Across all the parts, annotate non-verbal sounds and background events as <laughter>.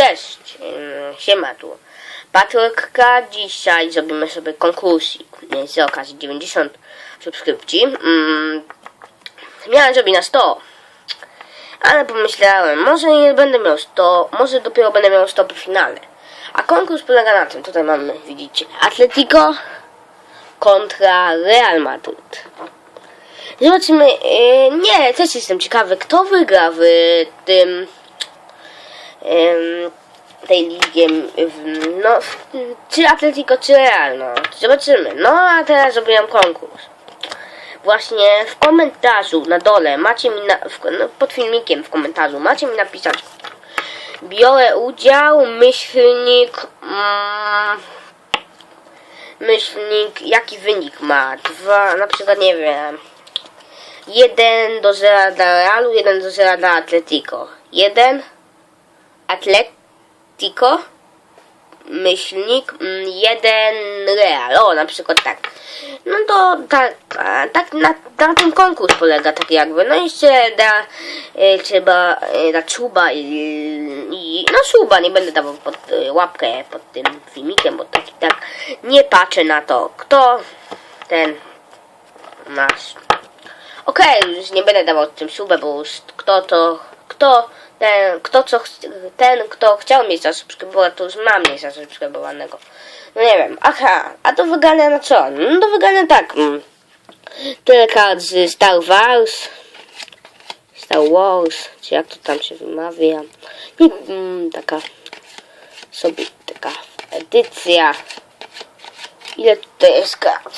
Cześć, mm, siema tu. Patrolka, dzisiaj zrobimy sobie konkursik z okazji 90 subskrypcji. Mm, miałem zrobić na 100, ale pomyślałem, może nie będę miał 100, może dopiero będę miał 100 po finale. A konkurs polega na tym, tutaj mamy, widzicie, Atletico kontra Real Madrid. Zobaczymy, yy, nie, też jestem ciekawy, kto wygra w tym tej ligie, w, no, czy Atletico, czy Real, no, zobaczymy. No, a teraz zrobiłem konkurs. Właśnie w komentarzu na dole macie mi, na, w, no, pod filmikiem w komentarzu macie mi napisać biorę udział, myślnik, mm, myślnik, jaki wynik ma, dwa, na przykład, nie wiem, 1 do 0 dla Realu, 1 do 0 dla Atletico. 1 Atletico myślnik 1 Real. O, na przykład tak. No to tak, tak na, na tym konkurs polega tak jakby. No jeszcze da e, trzeba e, dać suba i, i no suba nie będę dawał pod e, łapkę pod tym filmikiem, bo tak i tak nie patrzę na to, kto ten nasz Okej, już nie będę dawał tym subę, bo już kto to, kto ten, kto co, ten, kto chciał mieć zasubskrybować, to już ma mieć zasubskrybowanego. No nie wiem, aha, a to wygląda na co? No to wygląda tak, mm, tyle kart z Star Wars, Star Wars, czy jak to tam się wymawia, i mm, taka sobie, taka edycja, ile tutaj jest kart?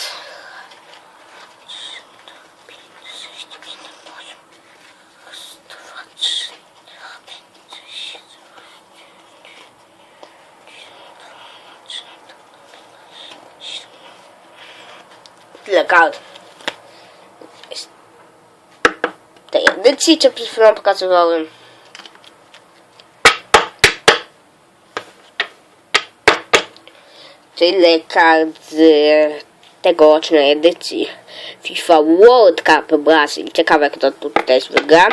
Tyle kart. Tej edycji, czy przed chwilą pokazywałem? Tyle kart z tegorocznej edycji FIFA World Cup Brazil. Ciekawe kto tu też wygra.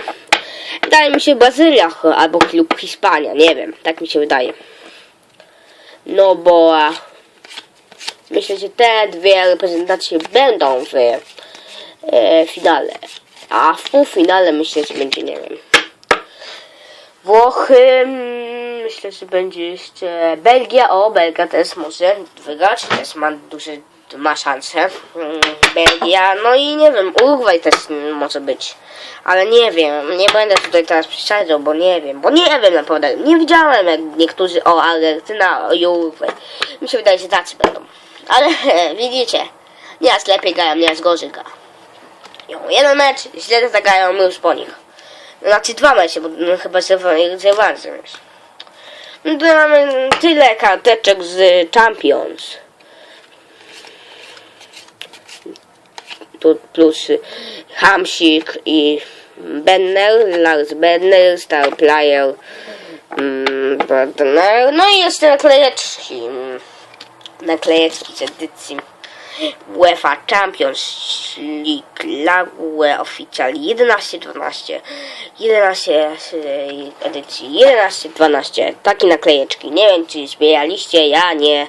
Wydaje mi się Brazylia albo klub Hiszpania, nie wiem, tak mi się wydaje. No bo myślę, że te dwie reprezentacje będą w e, finale. A w półfinale myślę, że będzie, nie wiem. Włochy, mm, myślę, że będzie jeszcze Belgia. O, Belgia też może wygrać, też ma duże, ma szansę. Mm, Belgia, no i nie wiem, Urugwaj też może być. Ale nie wiem, nie będę tutaj teraz przeszkadzał, bo nie wiem, bo nie wiem naprawdę. Nie widziałem jak niektórzy, o Argentyna, o Urugwaj. Mi się wydaje, że tacy będą. Ale <laughs> widzicie, nieraz lepiej grają, nieraz gorzej gra. Jeden mecz, źle zagrają, już po nich. Znaczy dwa mecze, bo no, chyba z rewansem jest. No to mamy tyle karteczek z Champions. Tu plus Hamsik i Benner, Lars Benner, Star Player, mm, Benner. No i jeszcze naklejeczki. mm, Naklejeczki z edycji. UEFA Champions League Lague Official 11-12 11 y, edycji 11-12 takie naklejeczki. Nie wiem czy zbieraliście ja nie.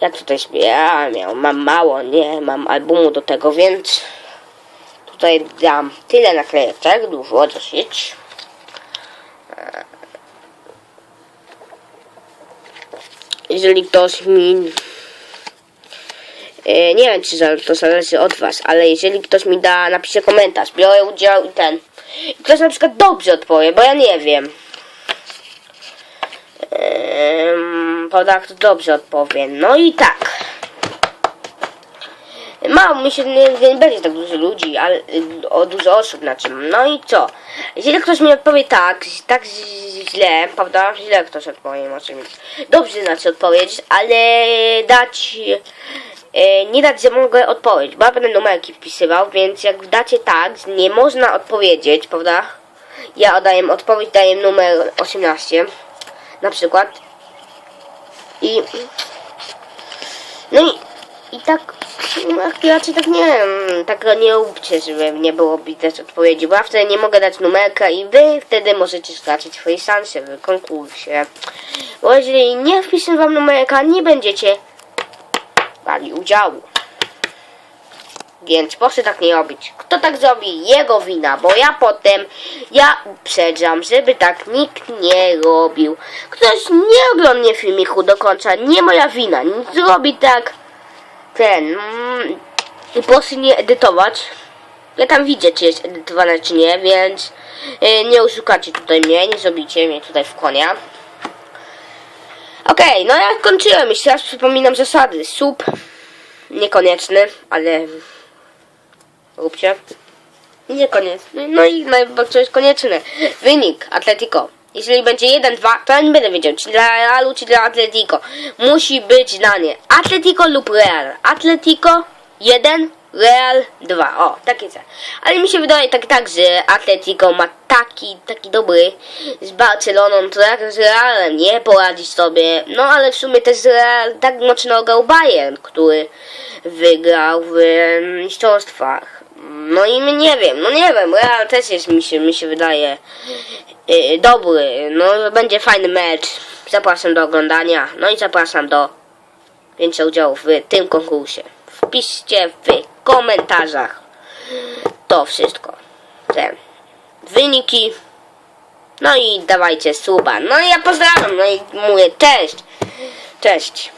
Ja tutaj zbierałem ja mam mało nie mam albumu do tego więc tutaj dam tyle naklejeczek dużo dosyć. E, jeżeli ktoś mi E, nie wiem, czy to zależy od was, ale jeżeli ktoś mi da, napisze komentarz, biorę udział i ten. Ktoś na przykład dobrze odpowie, bo ja nie wiem. Ehm, prawda, kto dobrze odpowie. No i tak. Mało mi się nie, nie będzie tak dużo ludzi, ale y, o dużo osób na czym. No i co? Jeżeli ktoś mi odpowie tak, tak źle, prawda? Źle ktoś odpowie, może mi dobrze znaczy odpowiedzieć, ale dać nie dać, że mogę odpowiedzieć, bo ja będę numerki wpisywał, więc jak dacie tak, nie można odpowiedzieć, prawda? Ja oddaję odpowiedź, daję numer 18 na przykład i no i, i tak No, raczej tak nie wiem, tak nie róbcie, żeby nie było widać odpowiedzi, bo ja wtedy nie mogę dać numerka i wy wtedy możecie stracić swoje szanse w konkursie. Bo jeżeli nie wpiszę wam numerka, nie będziecie brali udziału. Więc proszę tak nie robić. Kto tak zrobi? Jego wina, bo ja potem, ja uprzedzam, żeby tak nikt nie robił. Ktoś nie oglądnie filmiku do końca, nie moja wina. Zrobi tak ten mm, i proszę nie edytować. Ja tam widzę, czy jest edytowane, czy nie, więc y, nie oszukacie tutaj mnie, nie zrobicie mnie tutaj w konia. Okej, no ja kończyłem. Jeszcze raz przypominam zasady. Sub niekonieczny, ale róbcie. Niekonieczny. No i najbardziej konieczne. Wynik Atletico. Jeżeli będzie 1-2, to ja nie będę wiedział, czy dla Realu, czy dla Atletico. Musi być danie Atletico lub Real. Atletico 1, Real 2. O, takie cel. Ale mi się wydaje tak, tak, że Atletico ma taki, taki dobry z Barceloną, to jak z Realem nie poradzić sobie. No ale w sumie też Real tak mocno grał Bayern, który wygrał w mistrzostwach. No i nie wiem, no nie wiem, Real też jest, mi się, mi się wydaje, yy, dobry. No będzie fajny mecz. Zapraszam do oglądania. No i zapraszam do wzięcia udziału w tym konkursie. Wpiszcie w komentarzach to wszystko. Te wyniki. No i dawajcie suba. No i ja pozdrawiam. No i mówię cześć. Cześć.